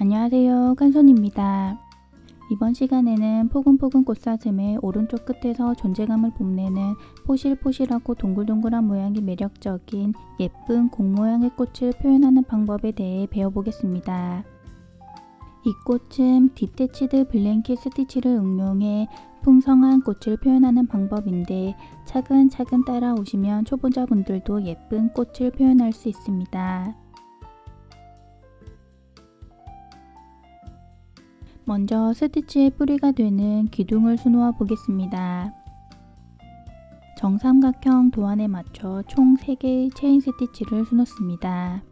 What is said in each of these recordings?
안녕하세요. 깐손입니다. 이번 시간에는 포근포근 꽃사슴의 오른쪽 끝에서 존재감을 뽐내는 포실포실하고 동글동글한 모양이 매력적인 예쁜 공 모양의 꽃을 표현하는 방법에 대해 배워보겠습니다. 이 꽃은 디테치드 블랭킷 스티치를 응용해 풍성한 꽃을 표현하는 방법인데 차근차근 따라오시면 초보자분들도 예쁜 꽃을 표현할 수 있습니다. 먼저 스티치의 뿌리가 되는 기둥을 수놓아 보겠습니다. 정삼각형 도안에 맞춰 총 3개의 체인 스티치를 수놓습니다.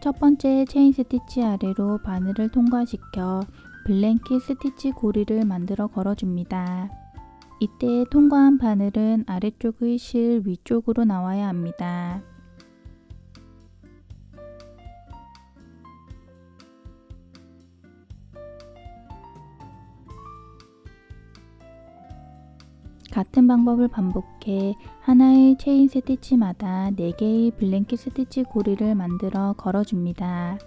첫 번째 체인 스티치 아래로 바늘을 통과시켜 블랭킷 스티치 고리를 만들어 걸어줍니다. 이때 통과한 바늘은 아래쪽의 실 위쪽으로 나와야 합니다. 같은 방법을 반복해 하나의 체인 스티치마다 4개의 블랭킷 스티치 고리를 만들어 걸어줍니다.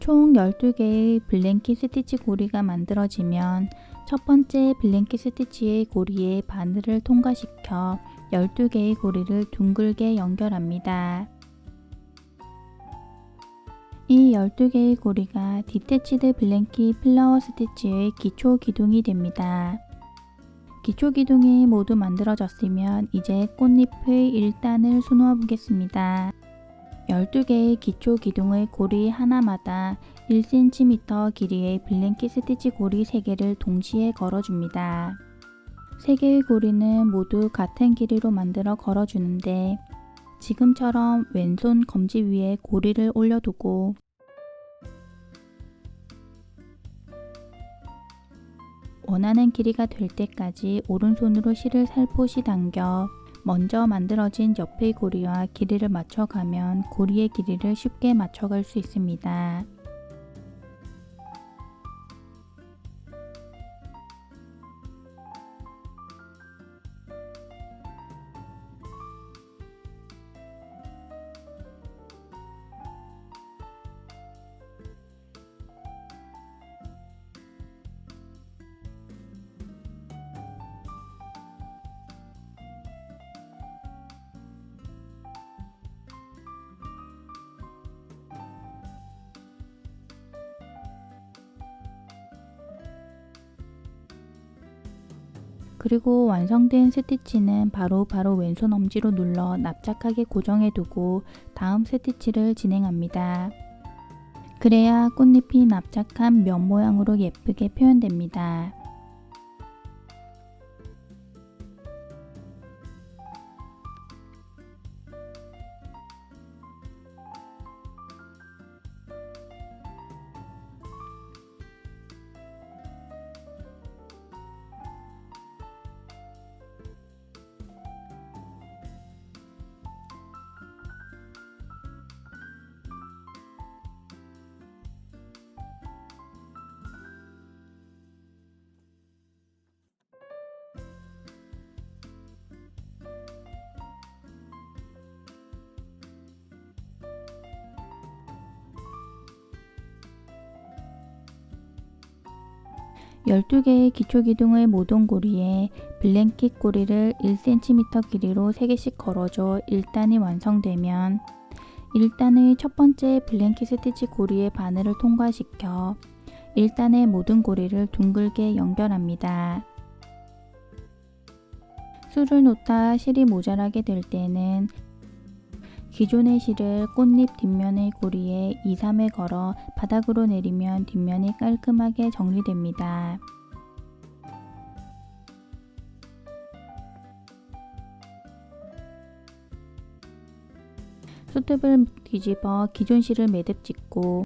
총 12개의 블랭킷 스티치 고리가 만들어지면 첫 번째 블랭킷 스티치의 고리에 바늘을 통과시켜 12개의 고리를 둥글게 연결합니다. 이 12개의 고리가 디테치드 블랭킷 플라워 스티치의 기초 기둥이 됩니다. 기초 기둥이 모두 만들어졌으면 이제 꽃잎의 1단을 수놓아 보겠습니다. 12개의 기초 기둥의 고리 하나마다 1cm 길이의 블랭킷 스티치 고리 3개를 동시에 걸어줍니다. 3개의 고리는 모두 같은 길이로 만들어 걸어주는데 지금처럼 왼손 검지 위에 고리를 올려두고 원하는 길이가 될 때까지 오른손으로 실을 살포시 당겨 먼저 만들어진 옆의 고리와 길이를 맞춰가면 고리의 길이를 쉽게 맞춰갈 수 있습니다. 그리고 완성된 스티치는 바로 바로 왼손 엄지로 눌러 납작하게 고정해 두고 다음 스티치를 진행합니다. 그래야 꽃잎이 납작한 면 모양으로 예쁘게 표현됩니다. 12개의 기초기둥의 모동고리에 블랭킷 고리를 1cm 길이로 3개씩 걸어줘 1단이 완성되면 1단의 첫 번째 블랭킷 스티치 고리의 바늘을 통과시켜 1단의 모든 고리를 둥글게 연결합니다. 술을 놓다 실이 모자라게 될 때는 기존의 실을 꽃잎 뒷면의 고리에 2, 3회 걸어 바닥으로 내리면 뒷면이 깔끔하게 정리됩니다. 수습을 뒤집어 기존 실을 매듭 짓고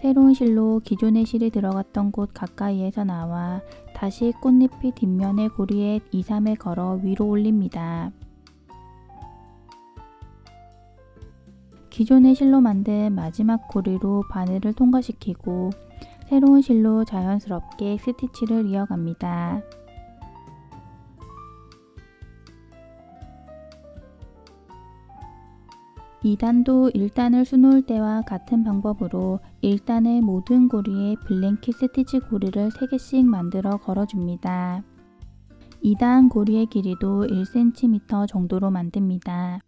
새로운 실로 기존의 실이 들어갔던 곳 가까이에서 나와 다시 꽃잎이 뒷면의 고리에 2, 3회 걸어 위로 올립니다. 기존의 실로 만든 마지막 고리로 바늘을 통과시키고 새로운 실로 자연스럽게 스티치를 이어갑니다. 2단도 1단을 수놓을 때와 같은 방법으로 1단의 모든 고리에 블랭킷 스티치 고리를 3개씩 만들어 걸어줍니다. 2단 고리의 길이도 1cm 정도로 만듭니다.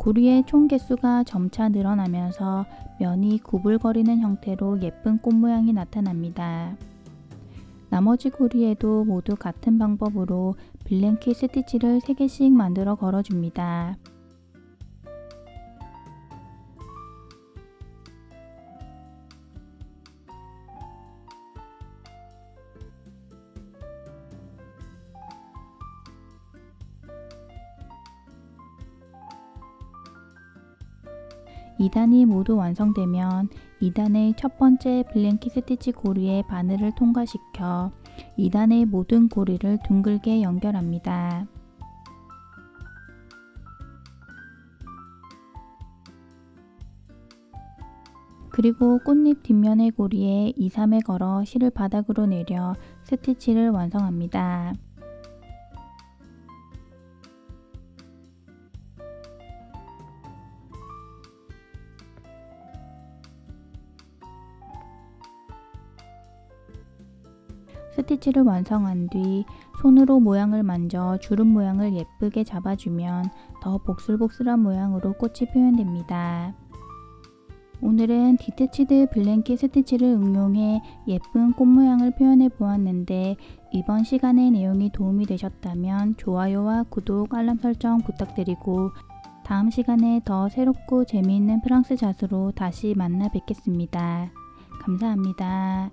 고리의 총 개수가 점차 늘어나면서 면이 구불거리는 형태로 예쁜 꽃 모양이 나타납니다. 나머지 고리에도 모두 같은 방법으로 블랭킷 스티치를 3개씩 만들어 걸어줍니다. 이단이 모두 완성되면 2단의 첫 번째 블랭킷 스티치 고리에 바늘을 통과시켜 2단의 모든 고리를 둥글게 연결합니다. 그리고 꽃잎 뒷면의 고리에 2, 3회 걸어 실을 바닥으로 내려 스티치를 완성합니다. 스티치를 완성한 뒤 손으로 모양을 만져 주름 모양을 예쁘게 잡아주면 더 복슬복슬한 모양으로 꽃이 표현됩니다. 오늘은 디테치드 블랭킷 스티치를 응용해 예쁜 꽃 모양을 표현해 보았는데 이번 시간의 내용이 도움이 되셨다면 좋아요와 구독, 알람 설정 부탁드리고 다음 시간에 더 새롭고 재미있는 프랑스 잣으로 다시 만나 뵙겠습니다. 감사합니다.